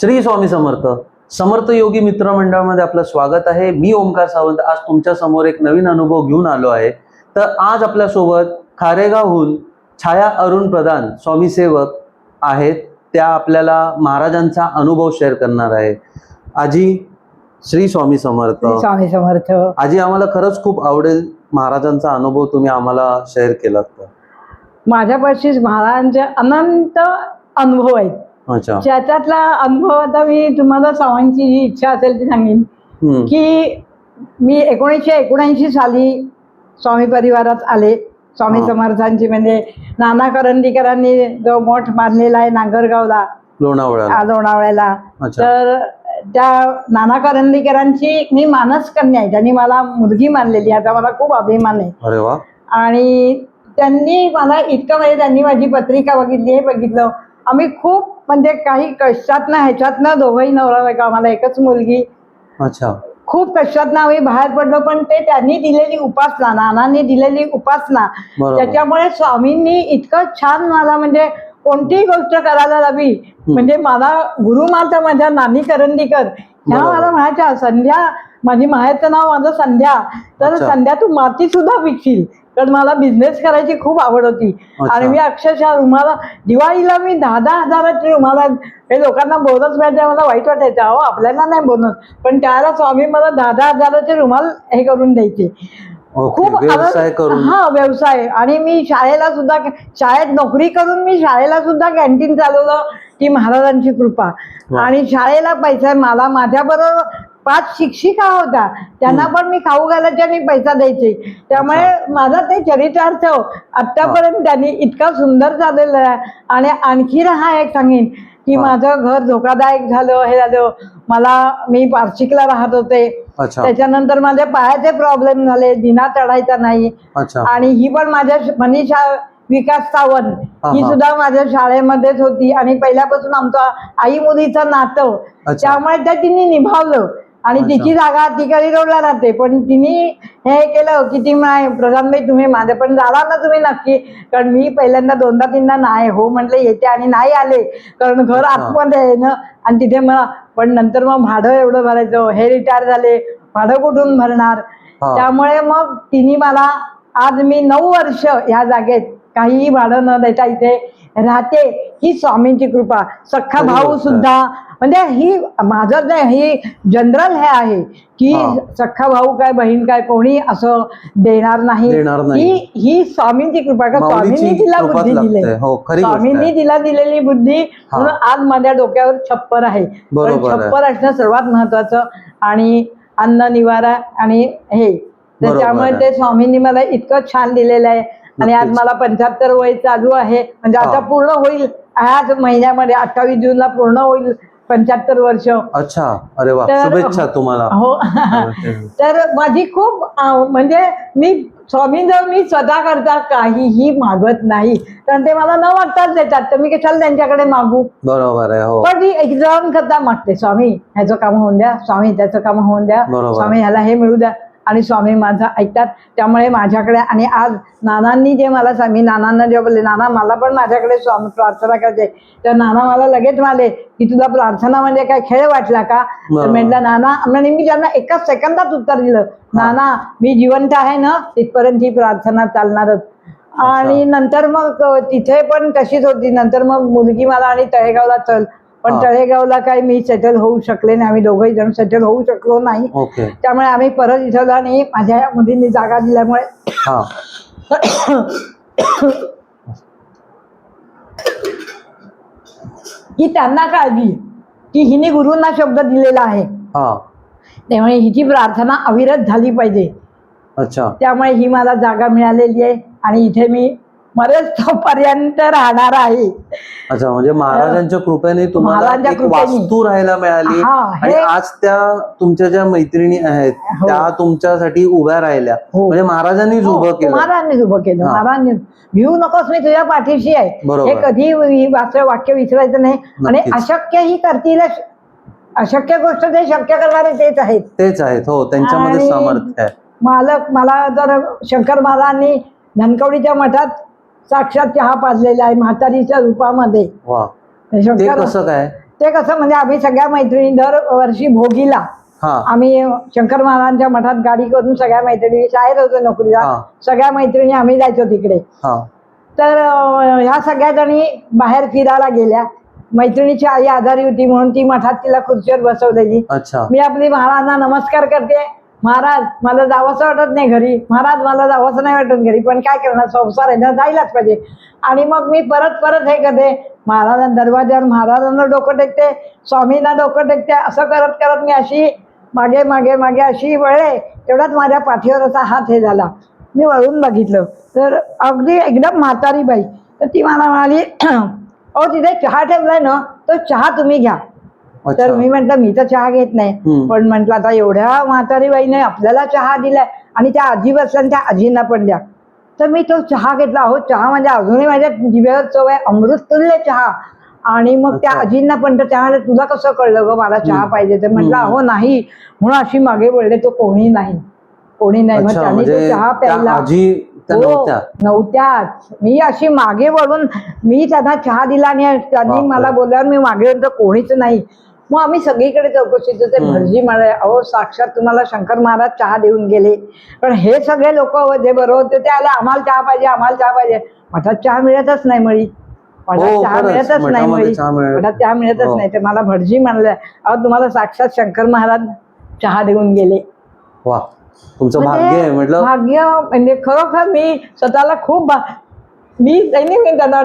श्री स्वामी समर्थ. समर्थ योगी मित्र मंडळामध्ये आपलं स्वागत आहे. मी ओमकार सावंत. आज तुमच्यासमोर एक नवीन अनुभव घेऊन आलो आहे. तर आज आपल्यासोबत खारेगावहून छाया अरुण प्रधान स्वामी सेवक आहेत. त्या आपल्याला महाराजांचा अनुभव शेअर करणार आहे. आजी श्री स्वामी समर्थ. स्वामी समर्थ. आजी आम्हाला खरंच खूप आवडेल महाराजांचा अनुभव तुम्ही आम्हाला शेअर केलात तर माझ्यापाशी महाराजांचे अनंत अनुभव आहेत. अच्छा. त्याच्यातला अनुभव आता मी तुम्हाला सर्वांची जी इच्छा असेल ती सांगेन. की मी एकोणीसशे एकोणऐंशी साली स्वामी परिवारात आले. स्वामी. समर्थांची म्हणजे नाना करंदीकरांनी जो मठ बांधलेला आहे नागरगावला. लोणावळ्याला. आ, लोणावळ्याला. अच्छा. तर त्या नाना करंदीकरांची मी मानस कन्या आहे. त्यांनी मला मुलगी मानलेली आहे. आता मला खूप अभिमान आहे. आणि त्यांनी मला इतकं म्हणजे त्यांनी माझी पत्रिका बघितली हे बघितलं. आम्ही खूप म्हणजे काही कष्टातनं ह्याच्यातनं दोघंही नवरा बायको आम्हाला एकच मुलगी. अच्छा. खूप कष्टातनं आम्ही बाहेर पडलो पण ते त्यांनी दिलेली उपासना नानांनी दिलेली उपासना बरोबर. त्याच्यामुळे स्वामींनी इतकं छान मला म्हणजे कोणतीही गोष्ट करायला हवी म्हणजे मला गुरुमाता माझ्या नानी करंदीकर ह्या. मला म्हणायच्या संध्या माझी माहेरचं नाव माझं संध्या तर. संध्या तू माती सुद्धा विकशील कारण मला बिझनेस करायची खूप आवड होती. आणि मी अक्षरशः रुमाला दिवाळीला मी दहा दहा हजाराची रुमाला हे लोकांना बोनस मिळायचे मला वाईट वाटायचं अहो आपल्याला नाही बोनस पण त्याला स्वामी मला दहा दहा हजाराचे रुमाल हे करून द्यायचे खूप व्यवसाय आनंद- करून. हा व्यवसाय. आणि मी शाळेला सुद्धा शाळेत नोकरी करून मी शाळेला सुद्धा कॅन्टीन चालवलं ती महाराजांची कृपा. आणि शाळेला पैसा मला माझ्या बरोबर पाच शिक्षिका होत्या. त्यांना पण मी खाऊ घालायचे आणि पैसा द्यायचे. त्यामुळे माझा ते चरितार्थ आतापर्यंत त्यांनी इतका सुंदर चाललेला आहे. आणि आणखी हा एक सांगेन की. माझं घर धोकादायक झालं हे झालं. मला मी पार्शिकला राहत होते. त्याच्यानंतर माझ्या पायाचे प्रॉब्लेम झाले दिना चढायचा नाही. आणि ही पण माझ्या मनीषा विकास सावंत. हा. सुद्धा माझ्या शाळेमध्येच होती. आणि पहिल्यापासून आमचं आई मुलीचं नातं. त्यामुळे ते तिने निभावलं. आणि. तिची जागा तिकडे रोडला राहते. पण तिने हे केलं की ती म्हणाय प्रधानबाई तुम्ही माझे पण झाला ना तुम्ही नक्की. कारण मी पहिल्यांदा दोनदा तीनदा नाही. हो म्हटलं येते आणि नाही आले. कारण घर. आतमध्ये आहे ना. आणि तिथे मला पण नंतर मग भाडं एवढं भरायचं. हे रिटायर झाले. भाडं कुठून भरणार. त्यामुळे मग तिने मला आज मी नऊ वर्ष ह्या जागेत काहीही भाडं न देता इथे राहते ही स्वामींची कृपा सख्खा भाऊ. सुद्धा म्हणजे ही माझं जे ही जनरल हे आहे की. सख्खा भाऊ काय बहीण काय कोणी असं देणार नाही. ही ही स्वामींची कृपा का स्वामींनी तिला बुद्धी दिली. हो, स्वामींनी. तिला दिलेली बुद्धी. म्हणून आज माझ्या डोक्यावर छप्पर आहे पण. छप्पर असणं सर्वात महत्वाचं आणि अन्न निवारा आणि हे त्यामुळे. ते स्वामींनी मला इतकं छान दिलेलं आहे आणि आज. मला पंच्याहत्तर वय चालू आहे. म्हणजे आता. पूर्ण होईल. ह्याच महिन्यामध्ये अठ्ठावीस जूनला पूर्ण होईल पंच्याहत्तर वर्ष. अच्छा. अरे वा. शुभेच्छा तुम्हाला. हो. तर माझी खूप म्हणजे मी स्वामींजवळ मी स्वतः करता काहीही मागत नाही. कारण ते मला न वाटताच देतात. तर मी कशाला त्यांच्याकडे मागू? बरोबर आहे हो. पण मी एक्झाम करता मागते. स्वामी ह्याचं काम होऊन द्या. स्वामी त्याचं काम होऊन द्या. स्वामी ह्याला हे मिळू द्या. आणि स्वामी माझं ऐकतात. त्यामुळे माझ्याकडे आणि आज नानांनी जे मला सांग मी नानांना जे बोलले नाना मला पण माझ्याकडे स्वामी प्रार्थना करते तर नाना मला लगेच म्हणाले की तुला प्रार्थना म्हणजे काय खेळ वाटला का? तर. म्हटलं नाना म्हणजे मी त्यांना एकाच सेकंदात उत्तर दिलं नाना मी जिवंत आहे ना तिथपर्यंत ही प्रार्थना चालणारच. आणि नंतर मग तिथे पण तशीच होती. नंतर मग मुलगी मला आणि तळेगावला चल पण. तळेगावला काही मी सेटल होऊ शकले नाही. आम्ही दोघंही जण सेटल होऊ शकलो नाही. ओके. त्यामुळे आम्ही परत इथं आणि माझ्या मुलींनी जागा दिल्यामुळे हा त्यांना काळजी. की हिने गुरूंना शब्द दिलेला आहे. हा. त्यामुळे हिची प्रार्थना अविरत झाली पाहिजे. अच्छा. त्यामुळे ही मला जागा मिळालेली आहे. आणि इथे मी मरेच पर्यंत राहणार आहे अच्छा म्हणजे महाराजांच्या कृपेने तुम्हाला महाराजांच्या एक कृपेने. वास्तू राहायला मिळाली हा, आणि आज त्या तुमच्या ज्या मैत्रिणी आहेत हो. त्या तुमच्यासाठी उभ्या राहिल्या हो. म्हणजे महाराजांनीच उभं हो, केलं महाराजांनीच उभं केलं हा. महाराजांनी भिवू नकोस मी तुझ्या पाठीशी आहे बरोबर. हे कधी ही वाक्य वाक्य विसरायचं नाही आणि नक्कीच. अशक्य ही करतीलच अशक्य गोष्ट ते शक्य करणारे तेच आहेत तेच आहेत हो त्यांच्यामध्ये आणि- सामर्थ्य आहे मालक मला जर शंकर महाराजांनी धनकवडीच्या मठात साक्षात चहा पाजलेला आहे म्हातारीच्या रूपामध्ये. वा. ते शंकर कसं काय? ते कसं म्हणजे आम्ही सगळ्या मैत्रिणी दरवर्षी भोगीला हा. आम्ही शंकर महाराजांच्या मठात गाडी करून सगळ्या मैत्रिणी शाळेत होतो नोकरीला. हा. सगळ्या मैत्रिणी आम्ही जायचो तिकडे. हा. तर अं, ह्या सगळ्या जणी बाहेर फिरायला गेल्या. मैत्रिणीची आई आजारी होती म्हणून ती मठात तिला खुर्चीवर बसवलेली. अच्छा. मी आपली महाराजांना नमस्कार करते. महाराज मला जावंसं वाटत नाही घरी. महाराज मला जावंसं नाही वाटत घरी पण काय करणार? संसार आहे ना जायलाच पाहिजे. आणि मग मी परत परत हे करते. महाराजांना दरवाज्यावर महाराजांना डोकं टेकते स्वामींना डोकं टेकते असं करत करत मी अशी मागे मागे मागे अशी वळले तेवढाच माझ्या पाठीवर असा हात हे झाला. मी वळून बघितलं. तर अगदी एकदम म्हातारी बाई तर ती मला म्हणाली अहो तिथे चहा ठेवलाय ना तो चहा तुम्ही घ्या. तर मी म्हंटल मी तर चहा घेत नाही. पण म्हंटल आता एवढ्या म्हातारी बाईने आपल्याला चहा दिलाय आणि त्या आजी बसल्या त्या आजींना पण द्या. तर मी तो चहा घेतला. अहो चहा म्हणजे अजूनही माझ्या जिभेवर चव आहे. अमृत तुल्य चहा. आणि मग त्या. आजींना पण तर त्या तुला कसं कळलं ग मला चहा. पाहिजे तर म्हटलं. अहो नाही. म्हणून अशी मागे वळले तो कोणी नाही. कोणी नाही. मग त्यांनी म्हणजे तो चहा त्या प्यायला हो, नव्हत्या. नव्हत्याच. मी अशी मागे वळून मी त्यांना चहा दिला आणि त्यांनी. मला बोलल्यावर मी मागे कोणीच नाही. मग आम्ही सगळीकडे चौकशी ते हम्म. भटजी म्हणाले अहो साक्षात तुम्हाला शंकर महाराज चहा देऊन गेले. पण हे सगळे लोक जे बरोबर होते ते आले आम्हाला चहा पाहिजे आम्हाला चहा पाहिजे. मठात चहा मिळतच नाही मळी मठात हो, चहा. मिळतच नाही मठामध्ये मळी मठात चहा मिळतच हो. नाही. तर मला भटजी म्हणाले अहो तुम्हाला साक्षात शंकर महाराज चहा देऊन गेले. वा तुमचं म्हणजे भाग्य आहे म्हटलं? भाग्य म्हणजे खरोखर मी स्वतःला खूप मी त्यांनी मी त्यांना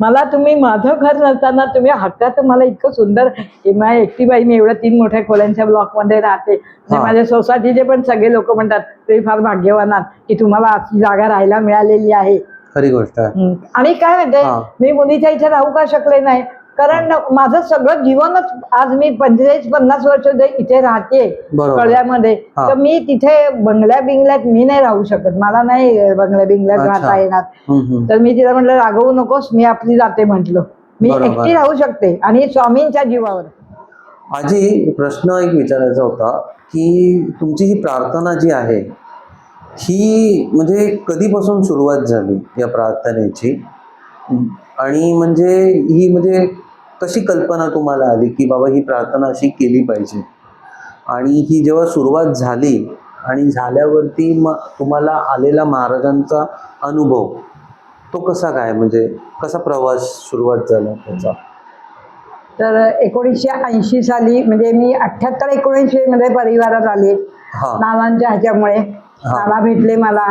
मला तुम्ही माझं घर नसताना तुम्ही हक्काचं मला इतकं सुंदर माझ्या एकटी बाई मी एवढ्या तीन मोठ्या खोल्यांच्या ब्लॉकमध्ये राहते म्हणजे हा. माझ्या सोसायटीचे पण सगळे लोक म्हणतात तुम्ही फार भाग्यवान आहात की तुम्हाला अशी जागा राहायला मिळालेली आहे खरी गोष्ट. आणि काय म्हणते. मी मुलीच्या इथे राहू का शकले नाही कारण माझं सगळं जीवनच आज मी पंचेचाळीस पन्नास वर्ष इथे राहते. कळ्यामध्ये. तर मी तिथे बंगल्या बिंगल्यात मी नाही राहू शकत मला नाही बंगल्या बिंगल्यात. राहता येणार. तर मी तिला म्हटलं रागवू नकोस मी आपली जाते म्हटलं मी. एकटी राहू शकते आणि स्वामींच्या जीवावर आजी प्रश्न एक विचारायचा होता की तुमची ही प्रार्थना जी आहे ही म्हणजे कधीपासून सुरुवात झाली या प्रार्थनेची आणि म्हणजे ही म्हणजे कशी कल्पना तुम्हाला आली की बाबा ही प्रार्थना अशी केली पाहिजे? आणि ही जेव्हा सुरुवात झाली आणि झाल्यावरती मग तुम्हाला आलेला महाराजांचा अनुभव तो कसा काय? म्हणजे कसा प्रवास सुरुवात झाला त्याचा? तर एकोणीसशे ऐंशी साली म्हणजे मी अठ्याहत्तर एकोणीसशे मध्ये परिवारात आले. नानांच्या ह्याच्यामुळे. नाना भेटले मला.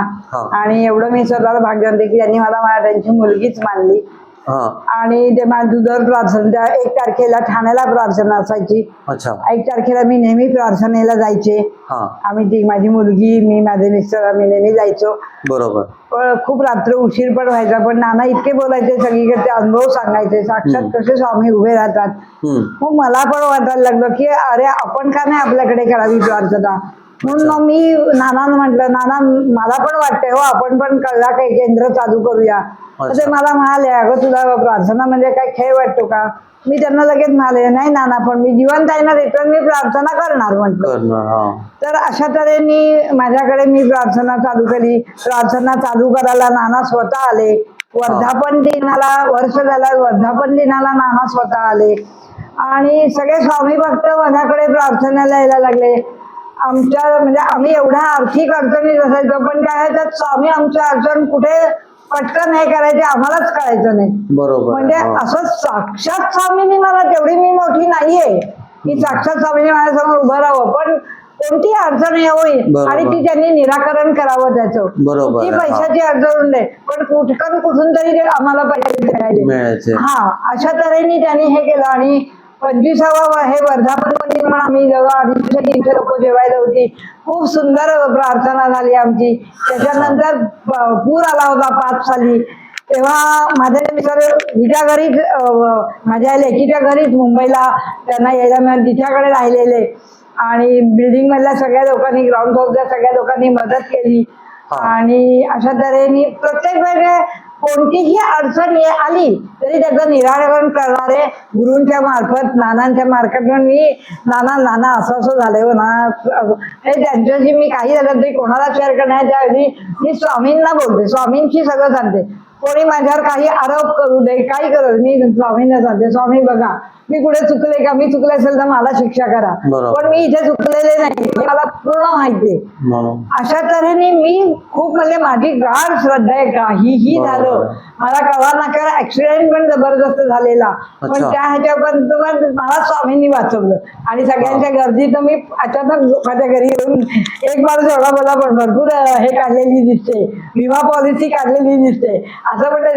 आणि एवढं मी स्वतःला भाग्यवंत की त्यांनी मला महाराजांची मुलगीच मानली. आणि ते माझं दर प्रार्थना एक तारखेला ठाण्याला प्रार्थना असायची. अच्छा. एक तारखेला मी नेहमी प्रार्थनेला जायचे. हा. आम्ही ती माझी मुलगी मी माझे मिस्टर आम्ही नेहमी जायचो. बरोबर. पण खूप रात्र उशीर पण व्हायचा पण नाना इतके बोलायचे सगळीकडे ते अनुभव सांगायचे. साक्षात हम्म. कसे स्वामी उभे राहतात. हम्म. मग मला पण वाटायला लागलं की अरे आपण का नाही आपल्याकडे करावी प्रार्थना? म्हणून मग मी नानांना म्हटलं नाना मला पण वाटतंय हो आपण पण कळला काही केंद्र चालू करूया? तर ते. मला म्हणाले अगं तुला प्रार्थना म्हणजे काय खेळ वाटतो का? मी त्यांना लगेच म्हणाले नाही नाना पण मी जिवंत आहे ना रिटर्न मी प्रार्थना करणार म्हटलं. तर अशा तऱ्हेने माझ्याकडे मी प्रार्थना चालू केली. प्रार्थना चालू करायला नाना स्वतः आले. वर्धापन दिनाला वर्ष झाला वर्धापन दिनाला नाना स्वतः आले. आणि सगळे स्वामी भक्त माझ्याकडे प्रार्थनेला यायला लागले. आमच्या म्हणजे आम्ही एवढ्या आर्थिक अडचणीत असायचो पण काय आहे, त्यात स्वामी आमच्या अडचण कुठे पटकन हे करायचे आम्हालाच कळायचं नाही बरोबर म्हणजे हो. असं साक्षात स्वामींनी मला तेवढी मी मोठी नाहीये की साक्षात स्वामींनी माझ्यासमोर उभं राहावं पण कोणती अडचण बरोबर. आणि ती त्यांनी निराकरण करावं त्याचं बरोबर ती आहे, हा. पैशाची अडचण नाही पण कुठकन कुठून तरी ते आम्हाला पैसे मिळायचे हा अशा तऱ्हेने त्यांनी हे केलं आणि पंचवीसावा हे वर्धापन दिन म्हणून आम्ही जवळ अडीचशे तीनशे लोक जेवायला होती. खूप सुंदर प्रार्थना झाली आमची. त्याच्यानंतर पूर आला होता पाच साली. तेव्हा माझे मिस्टर हिच्या घरीच माझ्या लेकीच्या घरीच मुंबईला त्यांना यायला मिळालं. तिच्याकडे राहिलेले. आणि बिल्डिंग मधल्या सगळ्या लोकांनी ग्राउंड फ्लोरच्या सगळ्या लोकांनी मदत केली. आणि अशा तऱ्हेने प्रत्येक वेळेला कोणतीही अडचण आली तरी त्याचं निराकरण करणारे गुरूंच्या मार्फत नानांच्या मार्फत मी नाना नाना असं असं झालंय हो ना. हे त्यांच्याशी मी काही झालं तरी कोणाला शेअर करण्याच्या आधी मी स्वामींना बोलते. स्वामींशी सगळं सांगते. कोणी माझ्यावर काही आरोप करू दे काही करू मी स्वामींना सांगते. स्वामी बघा मी कुठे चुकले का? मी चुकले असेल तर मला शिक्षा करा. पण मी इथे चुकलेले नाही. मला पूर्ण माहितीये म्हणून अशा तऱ्हेने मी खूप म्हणजे माझी गाढ श्रद्धा आहे. काहीही. झालं मला कळवा नका ऍक्सिडेंट पण जबरदस्त झालेला. पण. त्या ह्याच्यापर्यंत मला स्वामींनी वाचवलं. आणि सगळ्यांच्या गर्दीत मी अचानक माझ्या घरी येऊन एक माणूस एवढा मला पण भरपूर हे काढलेली दिसते. विमा पॉलिसी काढलेली दिसते. असं पण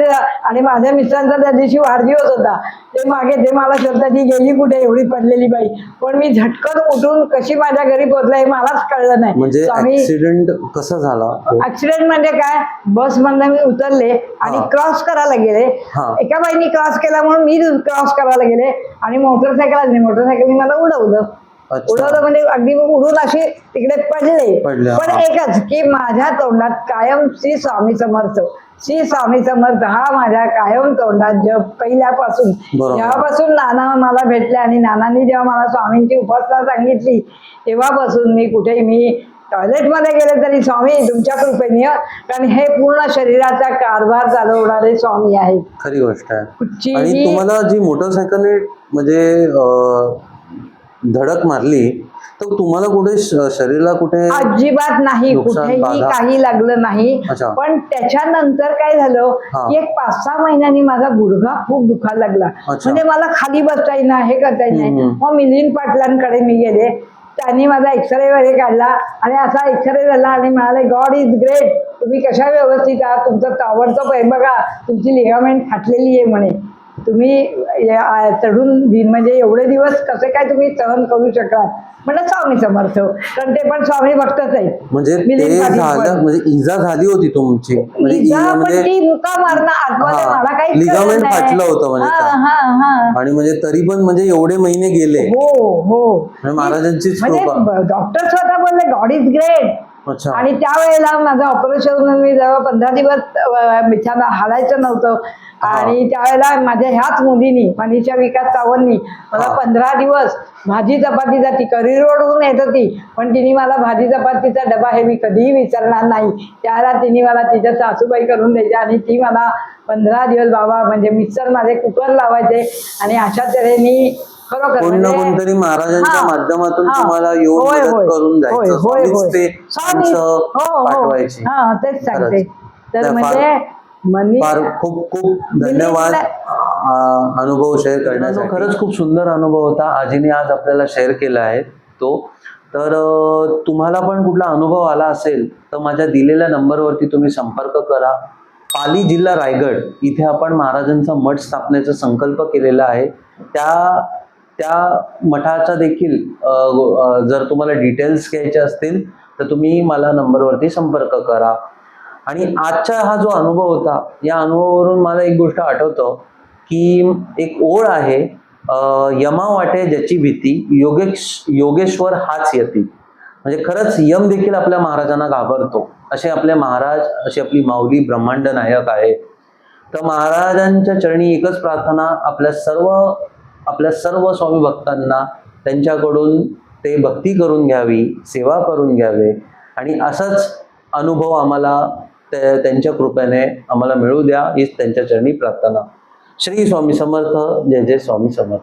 आणि माझ्या मिस्टरांचा त्या दिवशी वाढदिवस होता. ते मागे ते मला शब्द ती गेली कुठे एवढी पडलेली बाई पण मी झटकन उठून कशी माझ्या घरी पोहोचले हे मलाच कळलं नाही म्हणजे ऍक्सिडेंट कसा झाला ऍक्सिडेंट म्हणजे काय बस मधनं मी उतरले आणि. क्रॉस करायला गेले हा. एका बाईनी क्रॉस केला म्हणून मी क्रॉस करायला गेले आणि मोटरसायकल मोटरसायकलने मला उडवलं. उडवलं म्हणजे अगदी उडून असे तिकडे पडले पडले, पण हा. एकच की माझ्या तोंडात कायम श्री स्वामी समर्थ श्री स्वामी समर्थ हा माझ्या कायम तोंडात जप पहिल्यापासून बरोबर. जेव्हापासून नाना मला भेटले आणि नानांनी जेव्हा मला स्वामींची उपासना सांगितली तेव्हापासून मी कुठेही मी टॉयलेटमध्ये गेले तरी स्वामी तुमच्या कृपेने. कारण हे पूर्ण शरीराचा कारभार चालवणारे स्वामी आहेत खरी गोष्ट आहे कुठचीही- तुम्हाला जी मोटरसायकलने म्हणजे अं, धडक मारली तर तुम्हाला कुठे शरीराला कुठे अजिबात नाही कुठेही? काही लागलं नाही. पण त्याच्यानंतर काय झालं. की एक पाच सहा महिन्यांनी माझा गुडघा खूप दुखायला लागला. म्हणजे मला खाली बसता येईना हे करता येईना. मग मिलिंद पाटलांकडे मी गेले त्यांनी माझा एक्सरे वगैरे काढला आणि असा एक्सरे झाला आणि म्हणाले गॉड इज ग्रेट तुम्ही कशा व्यवस्थित आहात तुमचं आहे बघा तुमची लिगामेंट फाटलेली आहे म्हणे तुम्ही चढून दिन म्हणजे एवढे दिवस कसे काय तुम्ही सहन करू शकाल? म्हणलं स्वामी समर्थ. कारण ते पण स्वामी भक्तच आहेत. म्हणजे म्हणजे इजा झाली होती तुमची. म्हणजे म्हणजे ligament फाटलं होतं आणि म्हणजे तरी पण म्हणजे एवढे महिने गेले. हो हो. आणि महाराजांचीच म्हणजे डॉक्टर स्वतः बोलले गॉड इज ग्रेट आणि त्यावेळेला माझं ऑपरेशन मी जेव्हा पंधरा दिवस बिछाना हालायचं नव्हतं. आणि त्यावेळेला माझ्या ह्याच मुलीनी मनीषा विकास सावंतनी मला. पंधरा दिवस भाजी चपातीचा ती करी रोडहून येत होती. पण तिने मला भाजी चपातीचा डबा हे मी कधीही विसरणार नाही. त्यावेळेला तिने मला तिच्या सासूबाई करून द्यायच्या आणि ती मला पंधरा दिवस बाबा म्हणजे मिक्सर माझे कुकर लावायचे. आणि अशा तऱ्हेने कोण ना म्हणजे- कोणतरी महाराजांच्या माध्यमातून. तुम्हाला येऊन मदत. करून जायचं. ते हो, हो. पाठवायची. तेच सांगते. तर म्हणजे खूप खूप धन्यवाद अनुभव शेअर करण्यासाठी. खरंच खूप सुंदर अनुभव होता. आजीने आज आपल्याला शेअर केला आहे तो. तर तुम्हाला पण कुठला अनुभव आला असेल तर माझ्या दिलेल्या नंबरवरती तुम्ही संपर्क करा. पाली जिल्हा रायगड इथे आपण महाराजांचा मठ स्थापनेचा संकल्प केलेला आहे. त्या त्या मठाचा देखील जर तुम्हाला डिटेल्स घ्यायचे असतील तर तुम्ही मला नंबरवरती संपर्क करा. आणि आजचा हा जो अनुभव होता या अनुभवावरून मला एक गोष्ट आठवतं की एक ओळ आहे यमा वाटे ज्याची भीती योगेश योगेश्वर हाच येतील म्हणजे खरंच यम देखील आपल्या महाराजांना घाबरतो. असे आपले महाराज अशी आपली माऊली ब्रह्मांड नायक आहे. तर महाराजांच्या चरणी एकच प्रार्थना आपल्या सर्व आपल्या सर्व स्वामी भक्तांना त्यांच्याकडून ते भक्ती करून घ्यावी सेवा करून घ्यावे. आणि असाच अनुभव आम्हाला त्यांच्या कृपेने आम्हाला मिळू द्या हीच त्यांच्या चरणी प्रार्थना. श्री स्वामी समर्थ जय जय स्वामी समर्थ.